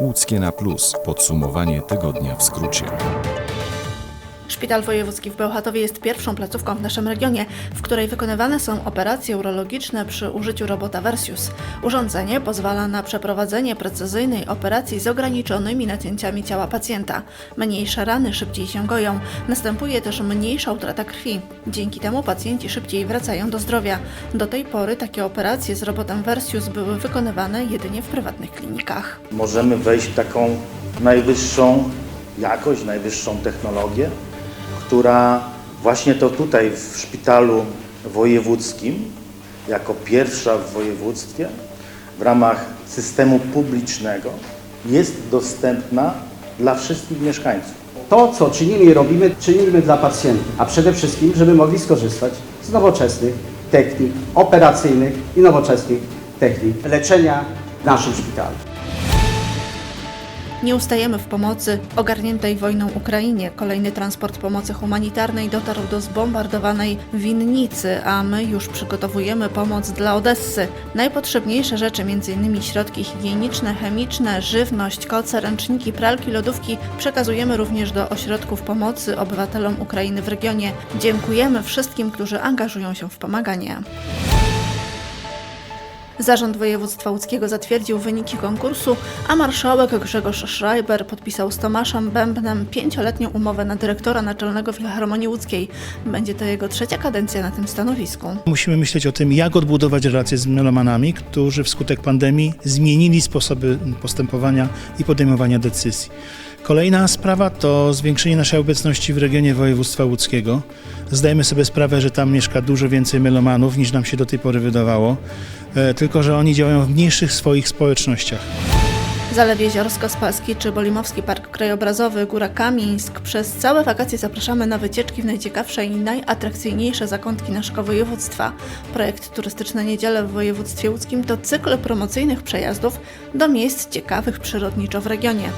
Łódzkie na plus. Podsumowanie tygodnia w skrócie. Szpital Wojewódzki w Bełchatowie jest pierwszą placówką w naszym regionie, w której wykonywane są operacje urologiczne przy użyciu robota Versius. Urządzenie pozwala na przeprowadzenie precyzyjnej operacji z ograniczonymi nacięciami ciała pacjenta. Mniejsze rany szybciej się goją, następuje też mniejsza utrata krwi. Dzięki temu pacjenci szybciej wracają do zdrowia. Do tej pory takie operacje z robotem Versius były wykonywane jedynie w prywatnych klinikach. możemy wejść w taką najwyższą jakość, najwyższą technologię, która właśnie to tutaj w szpitalu wojewódzkim, jako pierwsza w województwie, w ramach systemu publicznego, jest dostępna dla wszystkich mieszkańców. To, co czynimy i robimy, czynimy dla pacjentów, a przede wszystkim, żeby mogli skorzystać z nowoczesnych technik operacyjnych i nowoczesnych technik leczenia w naszym szpitalu. Nie ustajemy w pomocy ogarniętej wojną Ukrainie. Kolejny transport pomocy humanitarnej dotarł do zbombardowanej winnicy, a my już przygotowujemy pomoc dla Odessy. Najpotrzebniejsze rzeczy, m.in. środki higieniczne, chemiczne, żywność, koce, ręczniki, pralki, lodówki, przekazujemy również do ośrodków pomocy obywatelom Ukrainy w regionie. Dziękujemy wszystkim, którzy angażują się w pomaganie. Zarząd Województwa Łódzkiego zatwierdził wyniki konkursu, a marszałek Grzegorz Schreiber podpisał z Tomaszem Bębnem pięcioletnią umowę na dyrektora naczelnego Filharmonii Łódzkiej. Będzie to jego trzecia kadencja na tym stanowisku. Musimy myśleć o tym, jak odbudować relacje z melomanami, którzy wskutek pandemii zmienili sposoby postępowania i podejmowania decyzji. Kolejna sprawa to zwiększenie naszej obecności w regionie województwa łódzkiego. Zdajemy sobie sprawę, że tam mieszka dużo więcej melomanów niż nam się do tej pory wydawało, tylko że oni działają w mniejszych swoich społecznościach. Zalew Jeziorsko-Spaski czy Bolimowski Park Krajobrazowy Góra Kamieńsk. Przez całe wakacje zapraszamy na wycieczki w najciekawsze i najatrakcyjniejsze zakątki naszego województwa. Projekt Turystyczne Niedziele w województwie łódzkim to cykl promocyjnych przejazdów do miejsc ciekawych przyrodniczo w regionie.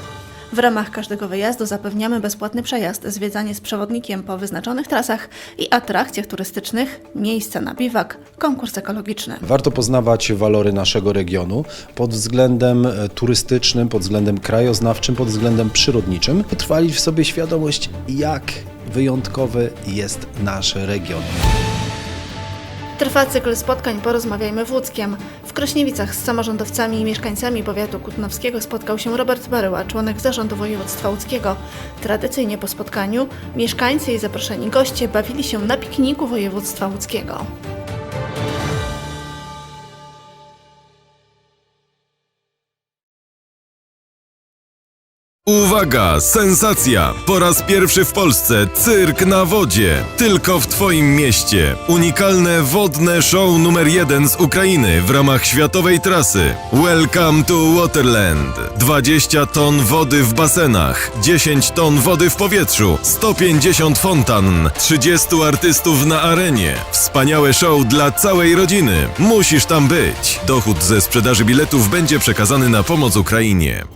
W ramach każdego wyjazdu zapewniamy bezpłatny przejazd, zwiedzanie z przewodnikiem po wyznaczonych trasach i atrakcjach turystycznych, miejsca na biwak, konkurs ekologiczny. Warto poznawać walory naszego regionu pod względem e, turystycznym, pod względem krajoznawczym, pod względem przyrodniczym. Utrwalić w sobie świadomość, jak wyjątkowy jest nasz region. Trwa cykl spotkań Porozmawiajmy w Łódzkiem. W Krośniewicach z samorządowcami i mieszkańcami powiatu kutnowskiego spotkał się Robert Baryła, członek zarządu województwa łódzkiego. Tradycyjnie po spotkaniu mieszkańcy i zaproszeni goście bawili się na pikniku województwa łódzkiego. Uwaga, sensacja! Po raz pierwszy w Polsce cyrk na wodzie. Tylko w Twoim mieście. Unikalne wodne show numer jeden z Ukrainy w ramach światowej trasy. Welcome to Waterland. 20 ton wody w basenach, 10 ton wody w powietrzu, 150 fontan, 30 artystów na arenie. Wspaniałe show dla całej rodziny. Musisz tam być. Dochód ze sprzedaży biletów będzie przekazany na pomoc Ukrainie.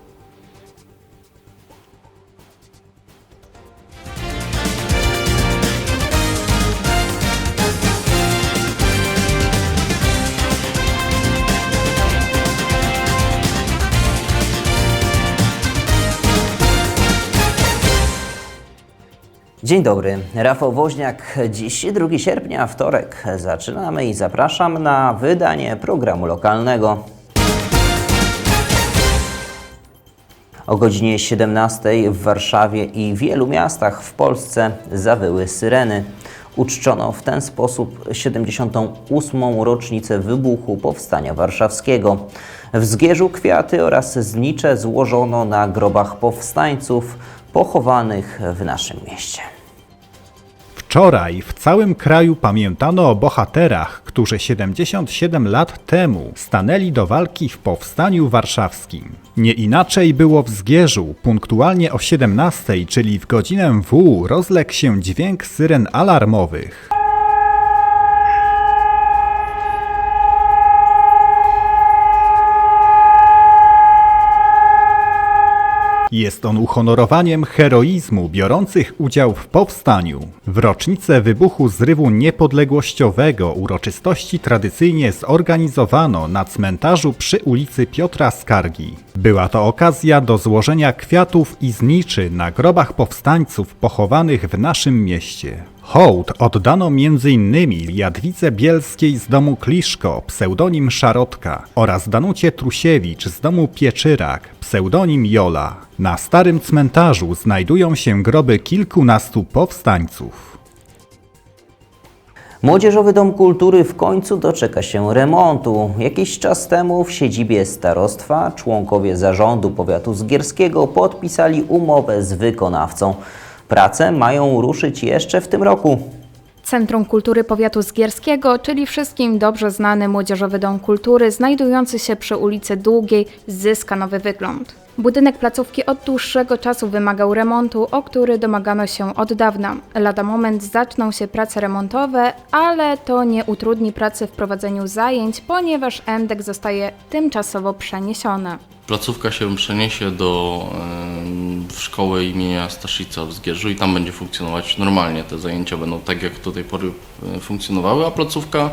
Dzień dobry, Rafał Woźniak. Dziś 2 sierpnia, wtorek. Zaczynamy i zapraszam na wydanie programu lokalnego. O godzinie 17 w Warszawie i wielu miastach w Polsce zawyły syreny. Uczczono w ten sposób 78. rocznicę wybuchu Powstania Warszawskiego. W Zgierzu kwiaty oraz znicze złożono na grobach powstańców pochowanych w naszym mieście. Wczoraj w całym kraju pamiętano o bohaterach, którzy 77 lat temu stanęli do walki w Powstaniu Warszawskim. Nie inaczej było w Zgierzu. Punktualnie o 17, czyli w godzinę W, rozległ się dźwięk syren alarmowych. Jest on uhonorowaniem heroizmu biorących udział w powstaniu. W rocznicę wybuchu zrywu niepodległościowego uroczystości tradycyjnie zorganizowano na cmentarzu przy ulicy Piotra Skargi. Była to okazja do złożenia kwiatów i zniczy na grobach powstańców pochowanych w naszym mieście. Hołd oddano m.in. Jadwidze Bielskiej z domu Kliszko, pseudonim Szarotka, oraz Danucie Trusiewicz z domu Pieczyrak, pseudonim Jola. Na starym cmentarzu znajdują się groby kilkunastu powstańców. Młodzieżowy Dom Kultury w końcu doczeka się remontu. Jakiś czas temu w siedzibie starostwa członkowie zarządu powiatu zgierskiego podpisali umowę z wykonawcą. Prace mają ruszyć jeszcze w tym roku. Centrum Kultury Powiatu Zgierskiego, czyli wszystkim dobrze znany Młodzieżowy Dom Kultury, znajdujący się przy ulicy Długiej, zyska nowy wygląd. Budynek placówki od dłuższego czasu wymagał remontu, o który domagano się od dawna. Lada moment zaczną się prace remontowe, ale to nie utrudni pracy w prowadzeniu zajęć, ponieważ endek zostaje tymczasowo przeniesiony. Placówka się przeniesie do szkoły imienia Staszica w Zgierzu i tam będzie funkcjonować normalnie. Te zajęcia będą tak, jak do tej pory e, funkcjonowały, a placówka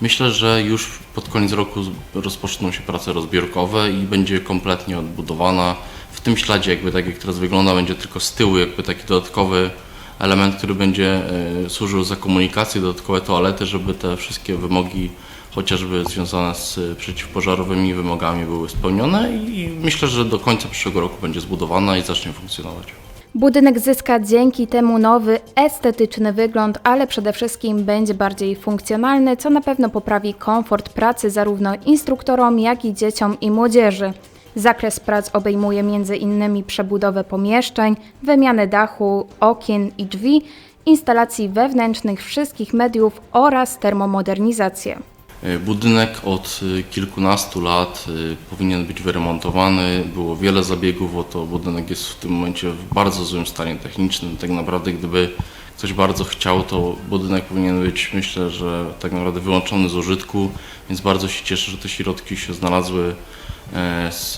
myślę, że już pod koniec roku rozpoczną się prace rozbiórkowe i będzie kompletnie odbudowana. W tym śladzie, jakby tak jak teraz wygląda, będzie tylko z tyłu jakby taki dodatkowy element, który będzie e, służył za komunikację, dodatkowe toalety, żeby te wszystkie wymogi chociażby związane z e, przeciwpożarowymi wymogami były spełnione i myślę, że do końca przyszłego roku będzie zbudowana i zacznie funkcjonować. Budynek zyska dzięki temu nowy, estetyczny wygląd, ale przede wszystkim będzie bardziej funkcjonalny, co na pewno poprawi komfort pracy zarówno instruktorom, jak i dzieciom i młodzieży. Zakres prac obejmuje m.in. przebudowę pomieszczeń, wymianę dachu, okien i drzwi, instalacji wewnętrznych wszystkich mediów oraz termomodernizację. E, Budynek od e, kilkunastu lat e, powinien być wyremontowany. Było wiele zabiegów o to. Budynek jest w tym momencie w bardzo złym stanie technicznym. Tak naprawdę, gdyby ktoś bardzo chciał, to budynek powinien być, myślę, że tak naprawdę wyłączony z użytku. Więc bardzo się cieszę, że te środki się znalazły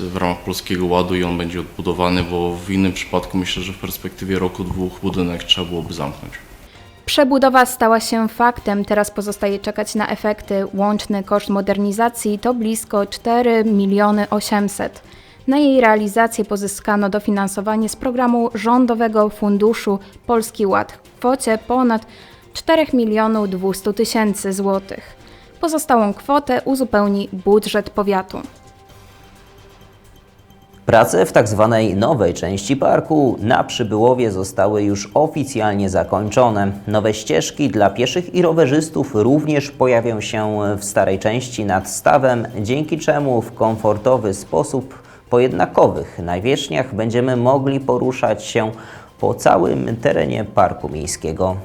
w ramach Polskiego Ładu i on będzie odbudowany, bo w innym przypadku myślę, że w perspektywie roku, dwóch budynek trzeba byłoby zamknąć. Przebudowa stała się faktem, teraz pozostaje czekać na efekty. Łączny koszt modernizacji to blisko 4 miliony 800. Na jej realizację pozyskano dofinansowanie z programu rządowego funduszu Polski Ład w kwocie ponad 4 milionów 200 tysięcy złotych. Pozostałą kwotę uzupełni budżet powiatu. Prace w tak zwanej nowej części parku na Przybyłowie zostały już oficjalnie zakończone. Nowe ścieżki dla pieszych i rowerzystów również pojawią się w starej części nad stawem, dzięki czemu w komfortowy sposób po jednakowych nawierzchniach będziemy mogli poruszać się po całym terenie parku miejskiego.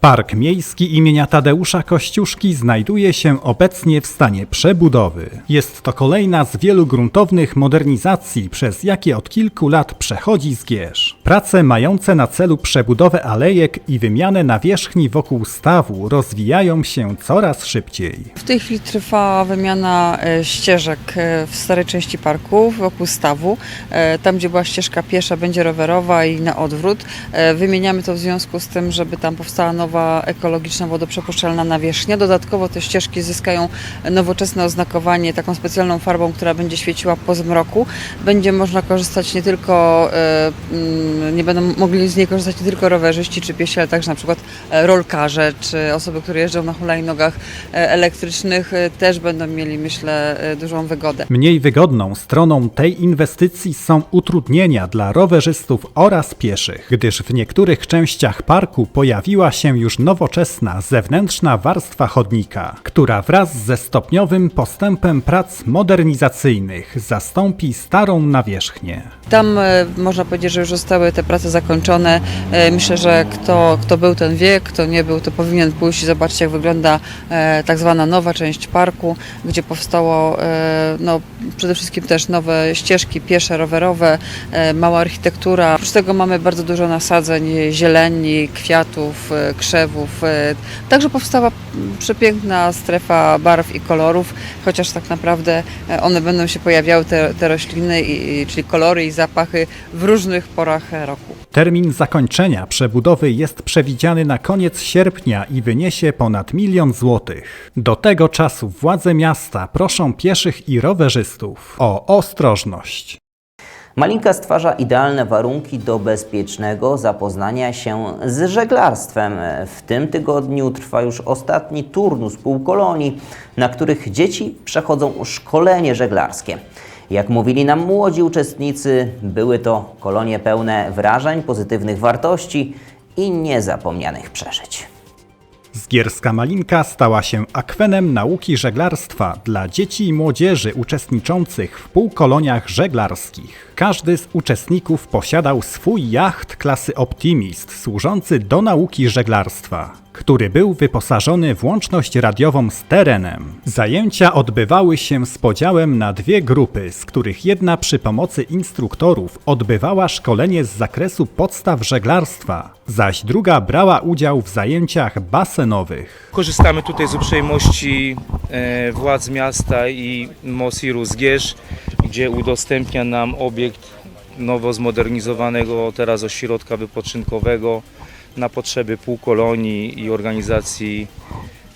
Park Miejski imienia Tadeusza Kościuszki znajduje się obecnie w stanie przebudowy. Jest to kolejna z wielu gruntownych modernizacji, przez jakie od kilku lat przechodzi Zgierz. Prace mające na celu przebudowę alejek i wymianę nawierzchni wokół stawu rozwijają się coraz szybciej. W tej chwili trwa wymiana e, ścieżek e, w starej części parku wokół stawu. E, Tam, gdzie była ścieżka piesza, będzie rowerowa i na odwrót. Wymieniamy to w związku z tym, żeby tam powstała nowa ekologiczna wodoprzepuszczalna nawierzchnia. Dodatkowo te ścieżki zyskają nowoczesne oznakowanie taką specjalną farbą, która będzie świeciła po zmroku. Będzie można korzystać nie tylko e, mm, nie będą mogli z niej korzystać nie tylko rowerzyści czy piesi, ale także na przykład e, rolkarze czy osoby, które jeżdżą na hulajnogach e, elektrycznych też będą mieli, myślę, dużą wygodę. Mniej wygodną stroną tej inwestycji są utrudnienia dla rowerzystów oraz pieszych, gdyż w niektórych częściach parku pojawiła się już nowoczesna zewnętrzna warstwa chodnika, która wraz ze stopniowym postępem prac modernizacyjnych zastąpi starą nawierzchnię. Tam e, można powiedzieć, że już zostały te prace zakończone. E, Myślę, że kto, kto był, ten wie, kto nie był, to powinien pójść i zobaczyć, jak wygląda e, tak zwana nowa część parku, gdzie powstało no, przede wszystkim też nowe ścieżki piesze, rowerowe, mała architektura. Oprócz tego mamy bardzo dużo nasadzeń zieleni, kwiatów, e, krzewów. e, Także powstała przepiękna strefa barw i kolorów, chociaż tak naprawdę e, one będą się pojawiały, te, te rośliny, i, czyli kolory i zapachy w różnych porach roku. Termin zakończenia przebudowy jest przewidziany na koniec sierpnia i wyniesie ponad milion złotych. Do tego czasu władze miasta proszą pieszych i rowerzystów o ostrożność. Malinka stwarza idealne warunki do bezpiecznego zapoznania się z żeglarstwem. W tym tygodniu trwa już ostatni turnus półkolonii, na których dzieci przechodzą szkolenie żeglarskie. Jak mówili nam młodzi uczestnicy, były to kolonie pełne wrażeń, pozytywnych wartości i niezapomnianych przeżyć. Zgierska Malinka stała się akwenem nauki żeglarstwa dla dzieci i młodzieży uczestniczących w półkoloniach żeglarskich. Każdy z uczestników posiadał swój jacht klasy Optimist służący do nauki żeglarstwa, który był wyposażony w łączność radiową z terenem. Zajęcia odbywały się z podziałem na dwie grupy, z których jedna przy pomocy instruktorów odbywała szkolenie z zakresu podstaw żeglarstwa, zaś druga brała udział w zajęciach basenowych. Korzystamy tutaj z uprzejmości e, władz miasta i Mosiru Zgierz, gdzie udostępnia nam obiekt nowo zmodernizowanego teraz ośrodka wypoczynkowego na potrzeby półkolonii i organizacji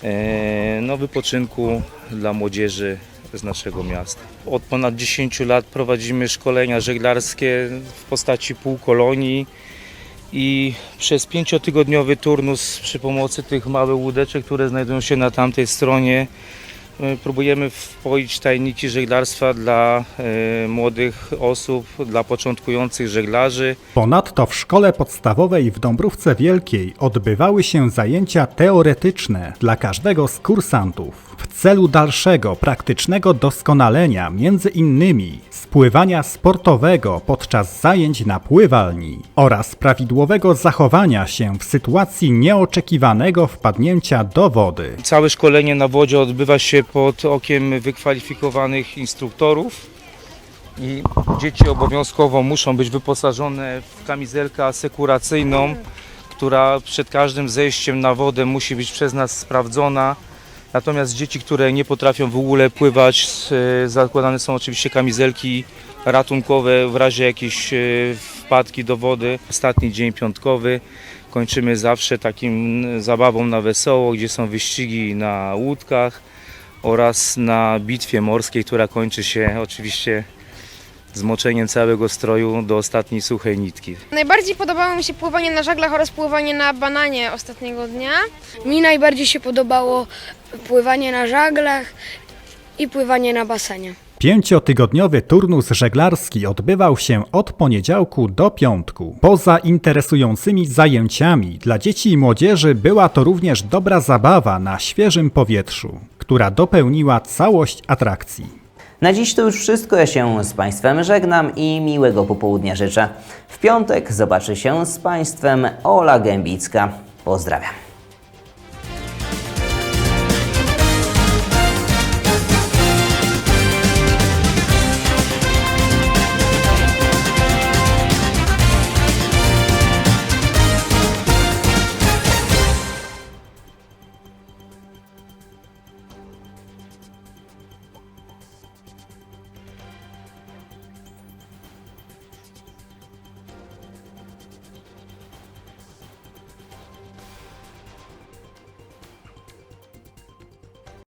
e, no, wypoczynku dla młodzieży z naszego miasta. Od ponad 10 lat prowadzimy szkolenia żeglarskie w postaci półkolonii i przez pięciotygodniowy turnus przy pomocy tych małych łódeczek, które znajdują się na tamtej stronie, e, próbujemy wpoić tajniki żeglarstwa dla e, młodych osób, dla początkujących żeglarzy. Ponadto w szkole podstawowej w Dąbrówce Wielkiej odbywały się zajęcia teoretyczne dla każdego z kursantów w celu dalszego praktycznego doskonalenia innymi spływania sportowego podczas zajęć na pływalni oraz prawidłowego zachowania się w sytuacji nieoczekiwanego wpadnięcia do wody. Całe szkolenie na wodzie odbywa się pod okiem wykwalifikowanych instruktorów i dzieci obowiązkowo muszą być wyposażone w kamizelkę asekuracyjną, która przed każdym zejściem na wodę musi być przez nas sprawdzona. Natomiast dzieci, które nie potrafią w ogóle pływać, e, zakładane są oczywiście kamizelki ratunkowe w razie jakiejś e, wpadki do wody. Ostatni dzień piątkowy kończymy zawsze takim zabawą na wesoło, gdzie są wyścigi na łódkach oraz na bitwie morskiej, która kończy się oczywiście zmoczeniem całego stroju do ostatniej suchej nitki. Najbardziej podobało mi się pływanie na żaglach oraz pływanie na bananie ostatniego dnia. Mi najbardziej się podobało pływanie na żaglach i pływanie na basenie. Pięciotygodniowy turnus żeglarski odbywał się od poniedziałku do piątku. Poza interesującymi zajęciami dla dzieci i młodzieży była to również dobra zabawa na świeżym powietrzu, która dopełniła całość atrakcji. Na dziś to już wszystko. Ja się z Państwem żegnam i miłego popołudnia życzę. W piątek zobaczy się z Państwem Ola Gębicka. Pozdrawiam.